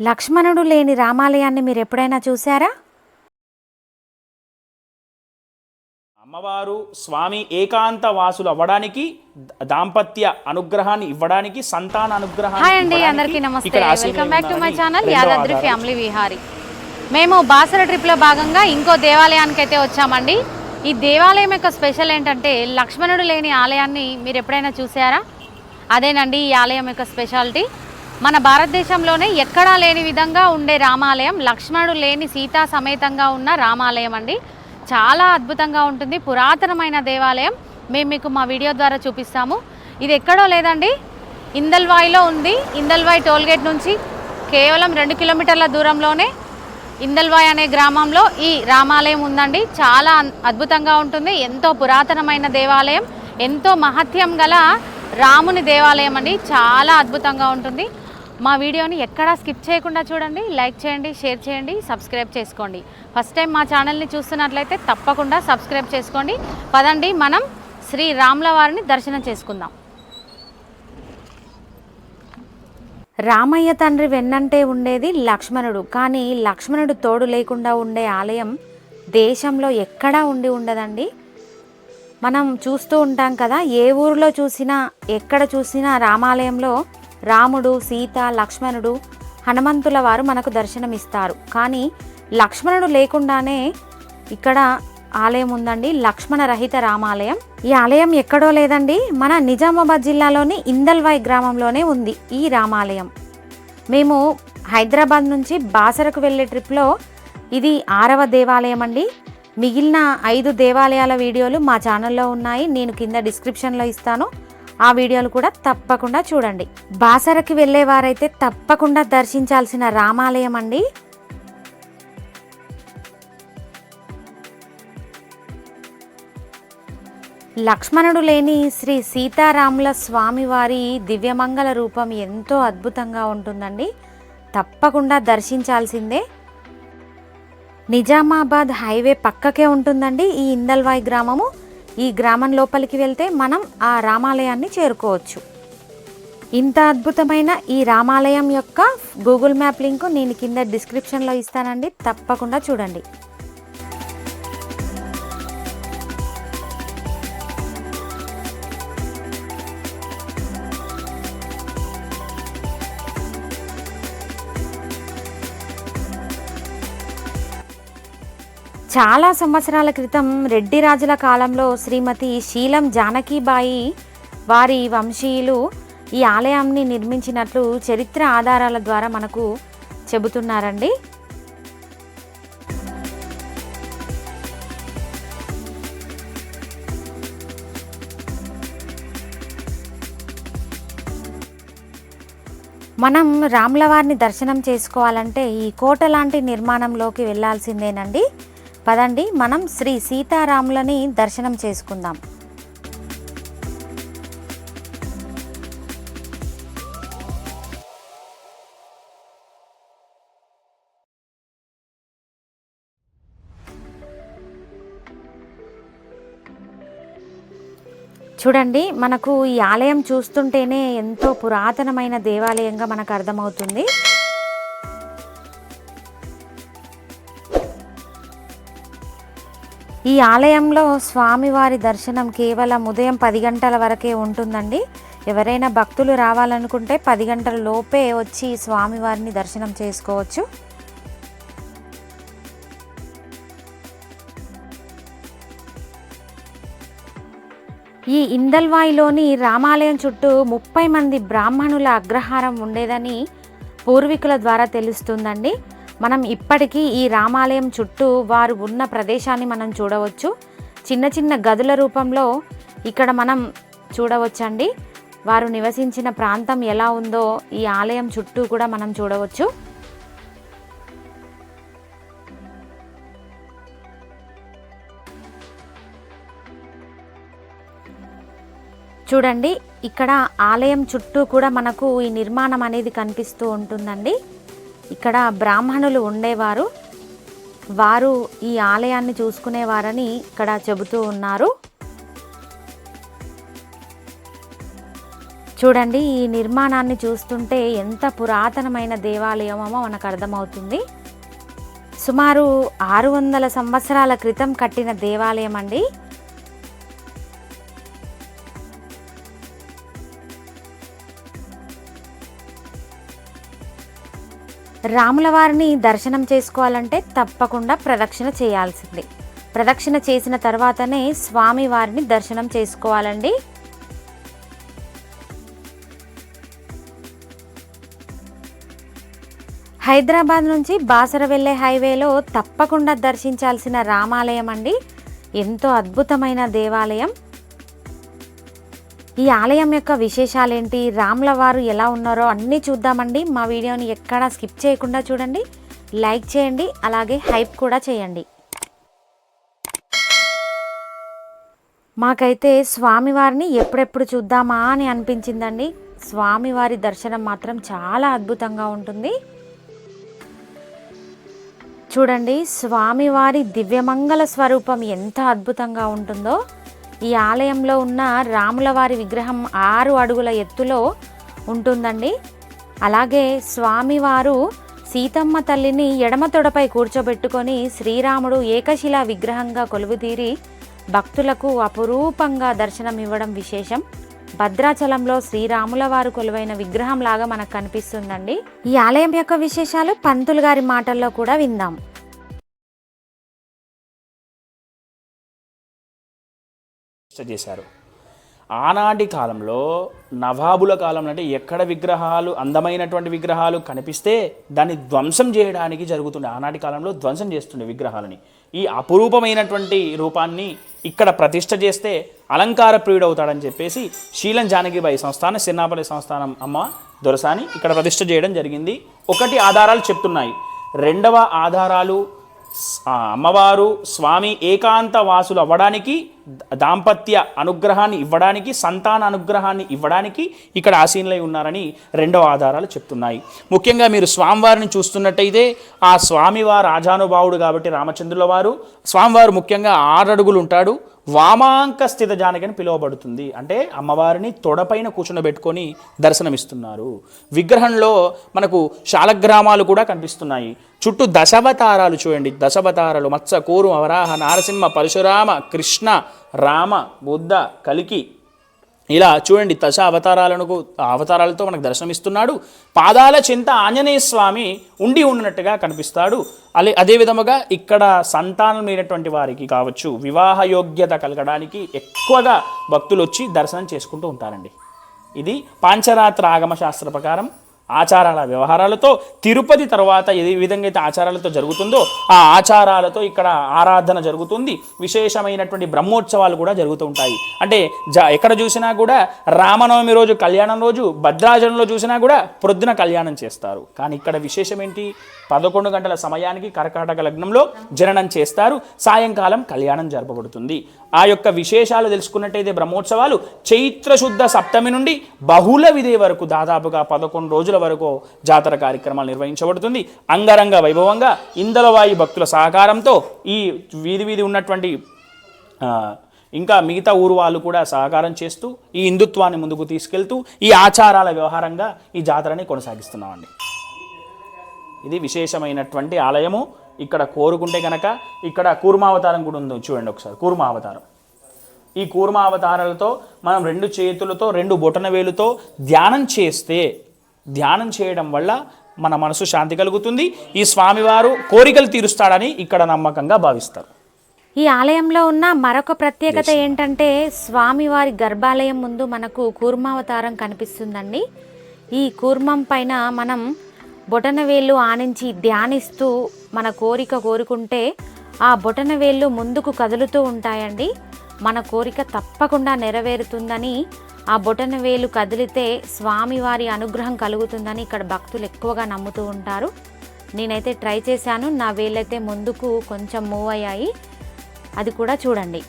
లక్ష్మణుడు లేని రామాలయాన్ని మీరు ఎప్పుడైనా చూసారా అమ్మవారు స్వామి ఏకాంత వాసులు అవ్వడానికి దాంపత్య అనుగ్రహాన్ని ఇవ్వడానికి సంతాన అనుగ్రహాన్ని హాయ్ అండి అందరికీ నమస్తే. ఇక్కడ ఆశీర్వదించాలని welcome back to my channel రెండో యాదాద్రి ఆధారం. ఫ్యామిలీ విహారీ మేము బాసర ట్రిప్లో భాగంగా ఇంకో దేవాలయానికి అయితే వచ్చామండి. ఈ దేవాలయం యొక్క స్పెషల్ ఏంటంటే లక్ష్మణుడు లేని ఆలయాన్ని మీరు ఎప్పుడైనా చూసారా అదేనండి ఈ ఆలయం యొక్క స్పెషాలిటీ. మన భారతదేశంలోనే ఎక్కడా లేని విధంగా ఉండే రామాలయం లక్ష్మణుడు లేని సీతా సమేతంగా ఉన్న రామాలయం అండి. చాలా అద్భుతంగా ఉంటుంది. పురాతనమైన దేవాలయం. మేము మీకు మా వీడియో ద్వారా చూపిస్తాము. ఇది ఎక్కడో లేదండి. ఇందల్వాయిలో ఉంది. ఇందల్వాయి టోల్గేట్ నుంచి కేవలం రెండు కిలోమీటర్ల దూరంలోనే ఇందల్వాయ్ అనే గ్రామంలో ఈ రామాలయం ఉందండి. చాలా అద్భుతంగా ఉంటుంది. ఎంతో పురాతనమైన దేవాలయం. ఎంతో మహత్యం గల రాముని దేవాలయం అండి. చాలా అద్భుతంగా ఉంటుంది. మా వీడియోని ఎక్కడా స్కిప్ చేయకుండా చూడండి లైక్ చేయండి షేర్ చేయండి సబ్స్క్రైబ్ చేసుకోండి. ఫస్ట్ టైం మా ఛానల్ని చూస్తున్నట్లయితే తప్పకుండా సబ్స్క్రైబ్ చేసుకోండి. పదండి మనం శ్రీ రాముల వారిని దర్శనం చేసుకుందాం. రామయ్య తండ్రి వెన్నంటే ఉండేది లక్ష్మణుడు కానీ లక్ష్మణుడు తోడు లేకుండా ఉండే ఆలయం దేశంలో ఎక్కడా ఉండి ఉండదండి. మనం చూస్తూ ఉంటాం కదా ఏ ఊరిలో చూసినా ఎక్కడ చూసినా రామాలయంలో రాముడు సీత లక్ష్మణుడు హనుమంతుల వారు మనకు దర్శనమిస్తారు. కానీ లక్ష్మణుడు లేకుండానే ఇక్కడ ఆలయం ఉందండి. లక్ష్మణ రహిత రామాలయం. ఈ ఆలయం ఎక్కడో లేదండి. మన నిజామాబాద్ జిల్లాలోని ఇందల్వాయ్ గ్రామంలోనే ఉంది ఈ రామాలయం. మేము హైదరాబాద్ నుంచి బాసరకు వెళ్ళే ట్రిప్లో ఇది ఆరవ దేవాలయం అండి. మిగిలిన ఐదు దేవాలయాల వీడియోలు మా ఛానల్లో ఉన్నాయి. నేను కింద డిస్క్రిప్షన్లో ఇస్తాను. ఆ వీడియోలు కూడా తప్పకుండా చూడండి. బాసరకి వెళ్ళేవారైతే తప్పకుండా దర్శించాల్సిన రామాలయం అండి. లక్ష్మణుడు లేని శ్రీ సీతారాముల స్వామివారి దివ్యమంగళ రూపం ఎంతో అద్భుతంగా ఉంటుందండి. తప్పకుండా దర్శించాల్సిందే. నిజామాబాద్ హైవే పక్కకే ఉంటుందండి ఈ ఇందల్వాయి గ్రామము. ఈ గ్రామం లోపలికి వెళ్తే మనం ఆ రామాలయాన్ని చేరుకోవచ్చు. ఇంత అద్భుతమైన ఈ రామాలయం యొక్క గూగుల్ మ్యాప్ లింక్ నేను కింద డిస్క్రిప్షన్లో ఇస్తానండి. తప్పకుండా చూడండి. చాలా సంవత్సరాల క్రితం రెడ్డి రాజుల కాలంలో శ్రీమతి శీలం జానకీబాయి వారి వంశీయులు ఈ ఆలయాన్ని నిర్మించినట్లు చరిత్ర ఆధారాల ద్వారా మనకు చెబుతున్నారండి. మనం రాములవారిని దర్శనం చేసుకోవాలంటే ఈ కోట లాంటి నిర్మాణంలోకి వెళ్ళాల్సిందేనండి పదండి మనం శ్రీ సీతారాములని దర్శనం చేసుకుందాం. చూడండి మనకు ఈ ఆలయం చూస్తుంటేనే ఎంతో పురాతనమైన దేవాలయంగా మనకు అర్థమవుతుంది. ఈ ఆలయంలో స్వామివారి దర్శనం కేవలం ఉదయం పది గంటల వరకే ఉంటుందండి. ఎవరైనా భక్తులు రావాలనుకుంటే పది గంటల లోపే వచ్చి స్వామివారిని దర్శనం చేసుకోవచ్చు. ఈ ఇందల్వాయిలోని రామాలయం చుట్టూ ముప్పై మంది బ్రాహ్మణుల అగ్రహారం ఉండేదని పూర్వీకుల ద్వారా తెలుస్తుందండి. మనం ఇప్పటికీ ఈ రామాలయం చుట్టూ వారు ఉన్న ప్రదేశాన్ని మనం చూడవచ్చు. చిన్న చిన్న గదుల రూపంలో ఇక్కడ మనం చూడవచ్చండి. వారు నివసించిన ప్రాంతం ఎలా ఉందో ఈ ఆలయం చుట్టూ కూడా మనం చూడవచ్చు. చూడండి ఇక్కడ ఆలయం చుట్టూ కూడా మనకు ఈ నిర్మాణం అనేది కనిపిస్తూ ఉంటుందండి. ఇక్కడ బ్రాహ్మణులు ఉండేవారు. వారు ఈ ఆలయాన్ని చూసుకునేవారని ఇక్కడ చెబుతూ ఉన్నారు. చూడండి ఈ నిర్మాణాన్ని చూస్తుంటే ఎంత పురాతనమైన దేవాలయమో మనకు అర్థమవుతుంది. సుమారు ఆరు వందల సంవత్సరాల క్రితం కట్టిన దేవాలయం అండి రాముల వారిని దర్శనం చేసుకోవాలంటే తప్పకుండా ప్రదక్షిణ చేయాల్సిందే. ప్రదక్షిణ చేసిన తర్వాతనే స్వామి వారిని దర్శనం చేసుకోవాలండి. హైదరాబాద్ నుంచి బాసర వెళ్ళే హైవేలో తప్పకుండా దర్శించాల్సిన రామాలయం అండి. ఎంతో అద్భుతమైన దేవాలయం. ఈ ఆలయం యొక్క విశేషాలేంటి? రాముల వారు ఎలా ఉన్నారో అన్నీ చూద్దామండి. మా వీడియోని ఎక్కడా స్కిప్ చేయకుండా చూడండి. లైక్ చేయండి. అలాగే హైప్ కూడా చేయండి. మాకైతే స్వామివారిని ఎప్పుడెప్పుడు చూద్దామా అని అనిపించిందండి. స్వామివారి దర్శనం మాత్రం చాలా అద్భుతంగా ఉంటుంది. చూడండి స్వామివారి దివ్యమంగళ స్వరూపం ఎంత అద్భుతంగా ఉంటుందో. ఈ ఆలయంలో ఉన్న రాములవారి విగ్రహం ఆరు అడుగుల ఎత్తులో ఉంటుందండి. అలాగే స్వామివారు సీతమ్మ తల్లిని ఎడమ తొడపై కూర్చోబెట్టుకొని శ్రీరాముడు ఏకశిలా విగ్రహంగా కొలువుతీరి భక్తులకు అపురూపంగా దర్శనం ఇవ్వడం విశేషం. భద్రాచలంలో శ్రీరాముల వారు కొలువైన విగ్రహం లాగా మనకు కనిపిస్తుందండి. ఈ ఆలయం యొక్క విశేషాలు పంతులు గారి మాటల్లో కూడా విందాం. చేశారు. ఆనాటి కాలంలో నవాబుల కాలంలో అంటే ఎక్కడ విగ్రహాలు అందమైనటువంటి విగ్రహాలు కనిపిస్తే దాన్ని ధ్వంసం చేయడానికి జరుగుతుండే. ఆనాటి కాలంలో ధ్వంసం చేస్తుండే విగ్రహాలని. ఈ అపురూపమైనటువంటి రూపాన్ని ఇక్కడ ప్రతిష్ట చేస్తే అలంకార ప్రియుడవుతాడని చెప్పేసి శీలం జానకిబాయి సంస్థానం సిన్నాపల్లి సంస్థానం అమ్మ దొరసాని ఇక్కడ ప్రతిష్ట చేయడం జరిగింది. ఒకటి ఆధారాలు చెప్తున్నాయి. రెండవ ఆధారాలు అమ్మవారు స్వామి ఏకాంత వాసులు అవ్వడానికి దాంపత్య అనుగ్రహాన్ని ఇవ్వడానికి సంతాన అనుగ్రహాన్ని ఇవ్వడానికి ఇక్కడ ఆసీనులై ఉన్నారని రెండవ ఆధారాలు చెప్తున్నాయి. ముఖ్యంగా మీరు స్వామివారిని చూస్తున్నట్టయితే ఆ స్వామివారు రాజానుభావుడు కాబట్టి రామచంద్రుల వారు. స్వామివారు ముఖ్యంగా ఆరడుగులు ఉంటాడు. వామాంక స్థిత జానకి అని పిలువబడుతుంది. అంటే అమ్మవారిని తొడపైన కూర్చుండబెట్టుకొని దర్శనమిస్తున్నారు. విగ్రహంలో మనకు శాలగ్రామాలు కూడా కనిపిస్తున్నాయి. చుట్టూ దశవతారాలు చూడండి. దశవతారాలు మత్స్య కూరు అవరాహ నారసింహ పరశురామ కృష్ణ రామ బుద్ధ కలికి ఇలా చూడండి దశ అవతారాలను అవతారాలతో మనకు దర్శనమిస్తున్నాడు. పాదాల చింత ఆంజనేయ స్వామి ఉండి ఉన్నట్టుగా కనిపిస్తాడు. అదే అదే విధముగా ఇక్కడ సంతానం లేనటువంటి వారికి కావచ్చు వివాహ యోగ్యత కలగడానికి ఎక్కువగా భక్తులు వచ్చి దర్శనం చేసుకుంటూ ఉంటారండి. ఇది పాంచరాత్ర ఆగమ శాస్త్ర ప్రకారం ఆచారాల వ్యవహారాలతో తిరుపతి తర్వాత ఏ విధంగా అయితే ఆచారాలతో జరుగుతుందో ఆ ఆచారాలతో ఇక్కడ ఆరాధన జరుగుతుంది. విశేషమైనటువంటి బ్రహ్మోత్సవాలు కూడా జరుగుతూ ఉంటాయి. అంటే జ ఎక్కడ చూసినా కూడా రామనవమి రోజు కళ్యాణం రోజు భద్రాచలంలో చూసినా కూడా ప్రొద్దున కళ్యాణం చేస్తారు. కానీ ఇక్కడ విశేషం ఏంటి? పదకొండు గంటల సమయానికి కర్కాటక లగ్నంలో జననం చేస్తారు. సాయంకాలం కళ్యాణం జరపబడుతుంది. ఆ యొక్క విశేషాలు తెలుసుకున్నట్టయితే బ్రహ్మోత్సవాలు చైత్ర శుద్ధ సప్తమి నుండి బహుళ విధి వరకు దాదాపుగా పదకొండు రోజుల వరకు జాతర కార్యక్రమాలు నిర్వహించబడుతుంది. అంగరంగ వైభవంగా ఇందలవాయి భక్తుల సహకారంతో ఈ వీధి వీధి ఉన్నటువంటి ఇంకా మిగతా ఊరు వాళ్ళు కూడా సహకారం చేస్తూ ఈ హిందుత్వాన్ని ముందుకు తీసుకెళ్తూ ఈ ఆచారాల వ్యవహారంగా ఈ జాతరని కొనసాగిస్తున్నామండి. ఇది విశేషమైనటువంటి ఆలయము. ఇక్కడ కోరుకుంటే కనుక ఇక్కడ కూర్మావతారం కూడా ఉంది. చూడండి ఒకసారి కూర్మావతారం. ఈ కూర్మావతారాలతో మనం రెండు చేతులతో రెండు బొటన వేలుతో ధ్యానం చేస్తే ధ్యానం చేయడం వల్ల మన మనసు శాంతి కలుగుతుంది. ఈ స్వామివారు కోరికలు తీరుస్తాడని ఇక్కడ నమ్మకంగా భావిస్తారు. ఈ ఆలయంలో ఉన్న మరొక ప్రత్యేకత ఏంటంటే స్వామివారి గర్భాలయం ముందు మనకు కూర్మావతారం కనిపిస్తుందండి. ఈ కూర్మం పైన మనం బొటనవేళ్ళు ఆనించి ధ్యానిస్తూ మన కోరిక కోరుకుంటే ఆ బొటనవేళ్ళు ముందుకు కదులుతూ ఉంటాయండి. మన కోరిక తప్పకుండా నెరవేరుతుందని ఆ బొటన వేలు కదిలితే స్వామివారి అనుగ్రహం కలుగుతుందని ఇక్కడ భక్తులు ఎక్కువగా నమ్ముతూ ఉంటారు. నేనైతే ట్రై చేశాను నా వేలైతే ముందుకు కొంచెం మూవ్ అయ్యాయి. అది కూడా చూడండి.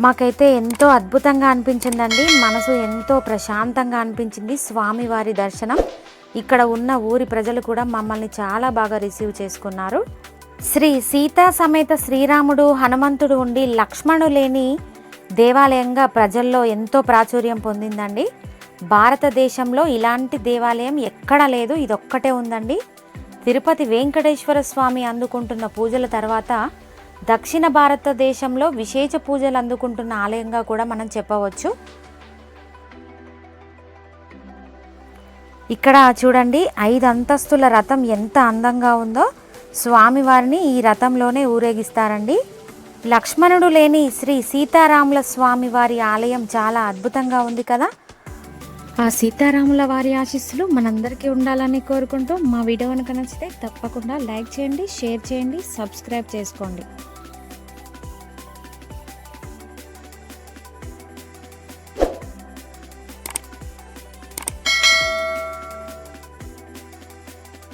మాకైతే ఎంతో అద్భుతంగా అనిపించిందండి మనసు ఎంతో ప్రశాంతంగా అనిపించింది స్వామివారి దర్శనం. ఇక్కడ ఉన్న ఊరి ప్రజలు కూడా మమ్మల్ని చాలా బాగా రిసీవ్ చేసుకున్నారు. శ్రీ సీతా సమేత శ్రీరాముడు హనుమంతుడు ఉండి లక్ష్మణు లేని దేవాలయంగా ప్రజల్లో ఎంతో ప్రాచుర్యం పొందిందండి. భారతదేశంలో ఇలాంటి దేవాలయం ఎక్కడా లేదు ఇదొక్కటే ఉందండి. తిరుపతి వెంకటేశ్వర స్వామి అందుకుంటున్న పూజల తర్వాత దక్షిణ భారతదేశంలో విశేష పూజలు అందుకుంటున్న ఆలయంగా కూడా మనం చెప్పవచ్చు. ఇక్కడ చూడండి ఐదు అంతస్తుల రథం ఎంత అందంగా ఉందో. స్వామివారిని ఈ రథంలోనే ఊరేగిస్తారండి. లక్ష్మణుడు లేని శ్రీ సీతారాముల స్వామి వారి ఆలయం చాలా అద్భుతంగా ఉంది కదా. ఆ సీతారాముల వారి ఆశీస్సులు మనందరికీ ఉండాలని కోరుకుంటూ మా వీడియో కనుక నచ్చితే తప్పకుండా లైక్ చేయండి షేర్ చేయండి సబ్స్క్రైబ్ చేసుకోండి.